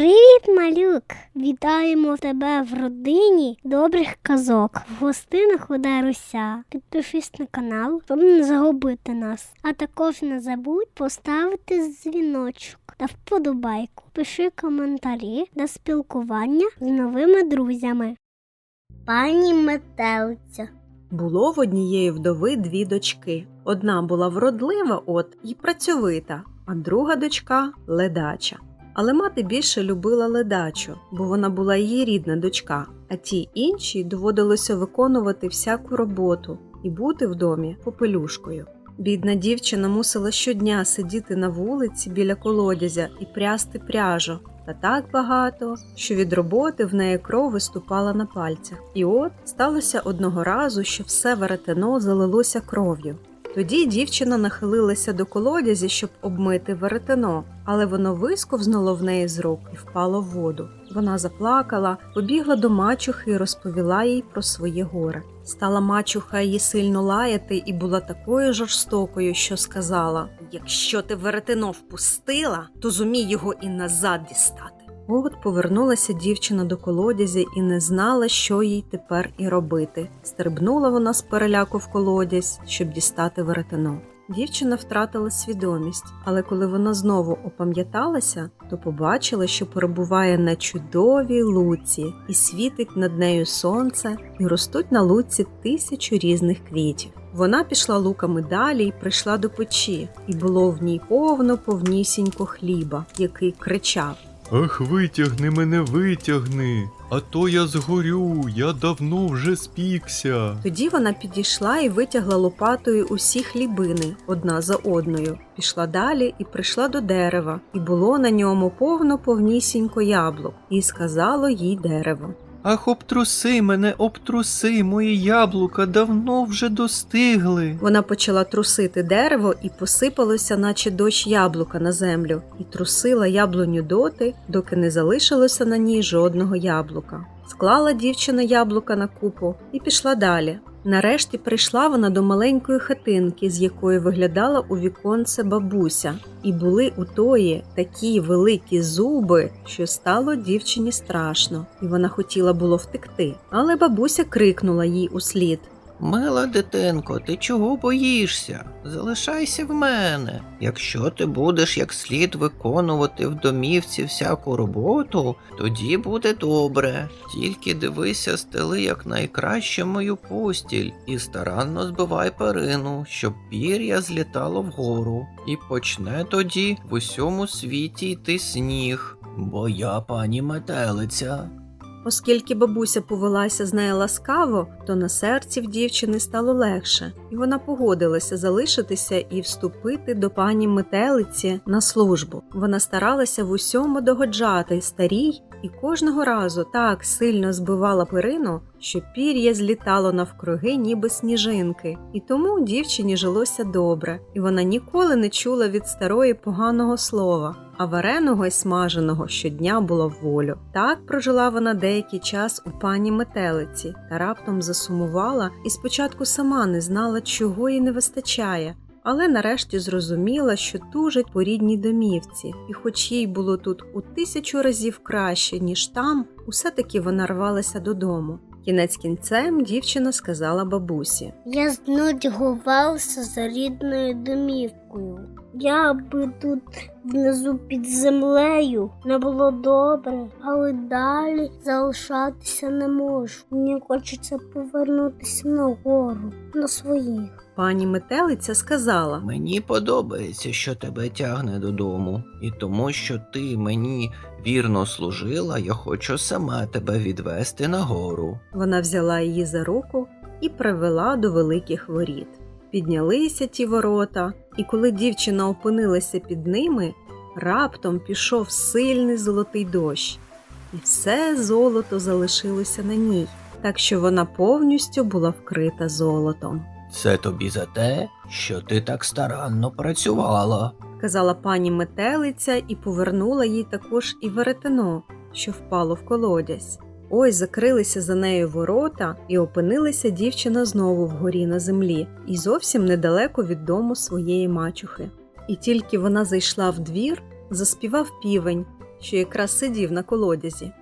Привіт, малюк! Вітаємо тебе в родині добрих казок. В гостинах вода Руся. Підпишись на канал, щоб не загубити нас. А також не забудь поставити дзвіночок та вподобайку. Пиши коментарі та спілкування з новими друзями. Пані метелиця. Було в однієї вдови дві дочки. Одна була вродлива от і працьовита, а друга дочка ледача. Але мати більше любила ледачу, бо вона була її рідна дочка, а тій іншій доводилося виконувати всяку роботу і бути в домі попелюшкою. Бідна дівчина мусила щодня сидіти на вулиці біля колодязя і прясти пряжу, та так багато, що від роботи в неї кров виступала на пальцях. І от сталося одного разу, що все веретено залилося кров'ю. Тоді дівчина нахилилася до колодязі, щоб обмити веретено, але воно висковзнуло в неї з рук і впало в воду. Вона заплакала, побігла до мачухи і розповіла їй про своє горе. Стала мачуха її сильно лаяти і була такою жорстокою, що сказала: Якщо ти веретено впустила, то зумій його і назад дістати. От повернулася дівчина до колодязя і не знала, що їй тепер і робити. Стрибнула вона з переляку в колодязь, щоб дістати веретено. Дівчина втратила свідомість, але коли вона знову опам'яталася, то побачила, що перебуває на чудовій луці, і світить над нею сонце, і ростуть на луці тисячу різних квітів. Вона пішла луками далі і прийшла до печі, і було в ній повно повнісінько хліба, який кричав. Ах, витягни мене, витягни, а то я згорю, я давно вже спікся. Тоді вона підійшла і витягла лопатою усі хлібини одна за одною. Пішла далі і прийшла до дерева, і було на ньому повно повнісінько яблук, і сказало їй дерево. Ах, обтруси мене, обтруси, мої яблука давно вже достигли. Вона почала трусити дерево і посипалося, наче дощ яблука на землю, і трусила яблуню доти, доки не залишилося на ній жодного яблука. Склала дівчина яблука на купу і пішла далі. Нарешті прийшла вона до маленької хатинки, з якої виглядала у віконце бабуся, і були у тої такі великі зуби, що стало дівчині страшно, і вона хотіла було втекти. Але бабуся крикнула їй услід. Мила дитинко, ти чого боїшся? Залишайся в мене. Якщо ти будеш як слід виконувати в домівці всяку роботу, тоді буде добре. Тільки дивися стели як найкраще мою постіль і старанно збивай перину, щоб пір'я злітало вгору. І почне тоді в усьому світі йти сніг, бо я пані метелиця. Оскільки бабуся повелася з нею ласкаво, то на серці в дівчини стало легше, і вона погодилася залишитися і вступити до пані метелиці на службу. Вона старалася в усьому догоджати старій і кожного разу так сильно збивала перину, що пір'я злітало навкруги, ніби сніжинки, і тому дівчині жилося добре, і вона ніколи не чула від старої поганого слова, а вареного й смаженого щодня було в волю. Так прожила вона деякий час у пані метелиці та раптом засумувала і спочатку сама не знала, чого їй не вистачає. Але нарешті зрозуміла, що тужить по рідній домівці, і хоч їй було тут у тисячу разів краще, ніж там, усе таки вона рвалася додому. Кінець кінцем дівчина сказала бабусі. Я знудьгувався за рідною домівкою. Я би тут внизу під землею не було добре, але далі залишатися не можу. Мені хочеться повернутися на гору на своїх. Пані метелиця сказала: Мені подобається, що тебе тягне додому, і тому, що ти мені вірно служила, я хочу сама тебе відвести нагору. Вона взяла її за руку і привела до великих воріт. Піднялися ті ворота, і коли дівчина опинилася під ними, раптом пішов сильний золотий дощ, і все золото залишилося на ній, так що вона повністю була вкрита золотом. Це тобі за те, що ти так старанно працювала. казала пані метелиця і повернула їй також і веретено, що впало в колодязь. Ось закрилися за нею ворота, і опинилася дівчина знову вгорі на землі, і зовсім недалеко від дому своєї мачухи. І тільки вона зайшла в двір, заспівав півень, що якраз сидів на колодязі.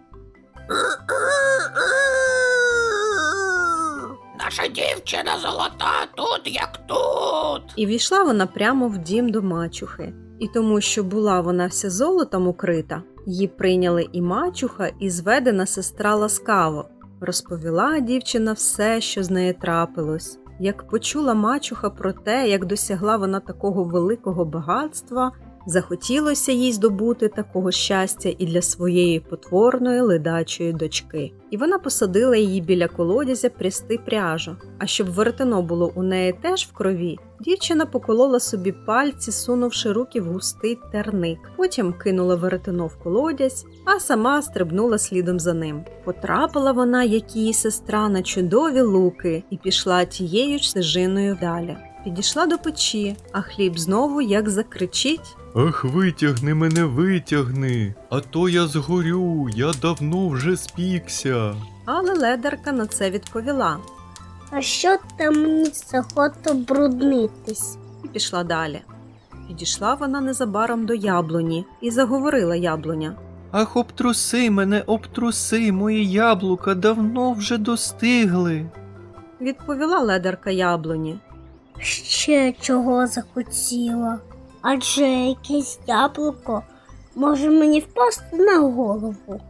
Наша дівчина золота тут як тут. І війшла вона прямо в дім до мачухи. І тому, що була вона вся золотом укрита, її прийняли і мачуха, і зведена сестра ласкаво. Розповіла дівчина все, що з нею трапилось. Як почула мачуха про те, як досягла вона такого великого багатства, захотілося їй здобути такого щастя і для своєї потворної ледачої дочки. І вона посадила її біля колодязя прясти пряжу. А щоб веретено було у неї теж в крові, дівчина поколола собі пальці, сунувши руки в густий терник. Потім кинула веретено в колодязь, а сама стрибнула слідом за ним. Потрапила вона, як її сестра, на чудові луки і пішла тією ж стежиною далі. Підійшла до печі, а хліб знову як закричить. Ах, витягни мене, витягни, а то я згорю, я давно вже спікся. Але ледерка на це відповіла А що там мені захото бруднитись? і пішла далі. Підійшла вона незабаром до яблуні і заговорила яблуня. Ах, обтруси мене, обтруси, мої яблука давно вже достигли. Відповіла ледерка яблуні. Ще чого захотіла? Адже якесь яблуко може мені впасти на голову.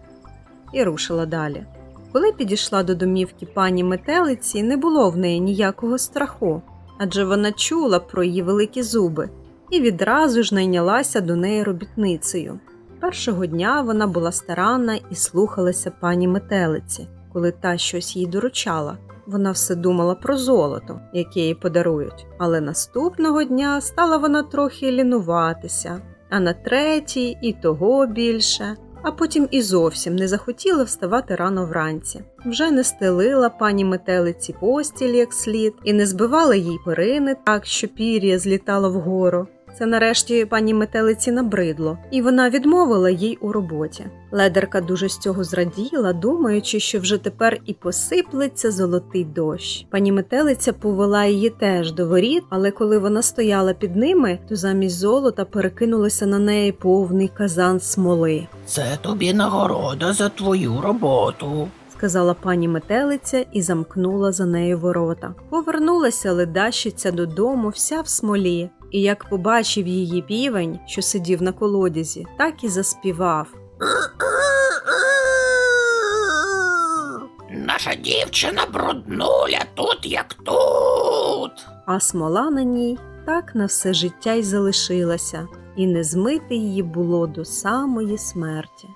і рушила далі. Коли підійшла до домівки пані метелиці, не було в неї ніякого страху, адже вона чула про її великі зуби і відразу ж найнялася до неї робітницею. Першого дня вона була старанна і слухалася пані метелиці, коли та щось їй доручала. Вона все думала про золото, яке їй подарують. Але наступного дня стала вона трохи лінуватися, а на третій і того більше а потім і зовсім не захотіла вставати рано вранці. Вже не стелила пані метелиці постіль як слід і не збивала їй перини так, що пір'я злітало вгору. Це нарешті пані метелиці набридло, і вона відмовила їй у роботі. Ледерка дуже з цього зраділа, думаючи, що вже тепер і посиплеться золотий дощ. Пані метелиця повела її теж до воріт, але коли вона стояла під ними, то замість золота перекинулося на неї повний казан смоли. Це тобі нагорода за твою роботу. сказала пані метелиця і замкнула за нею ворота. Повернулася ледащиця додому, вся в смолі, і як побачив її півень, що сидів на колодязі, так і заспівав. Наша дівчина бруднуля тут як тут. А смола на ній так на все життя й залишилася, і не змити її було до самої смерті.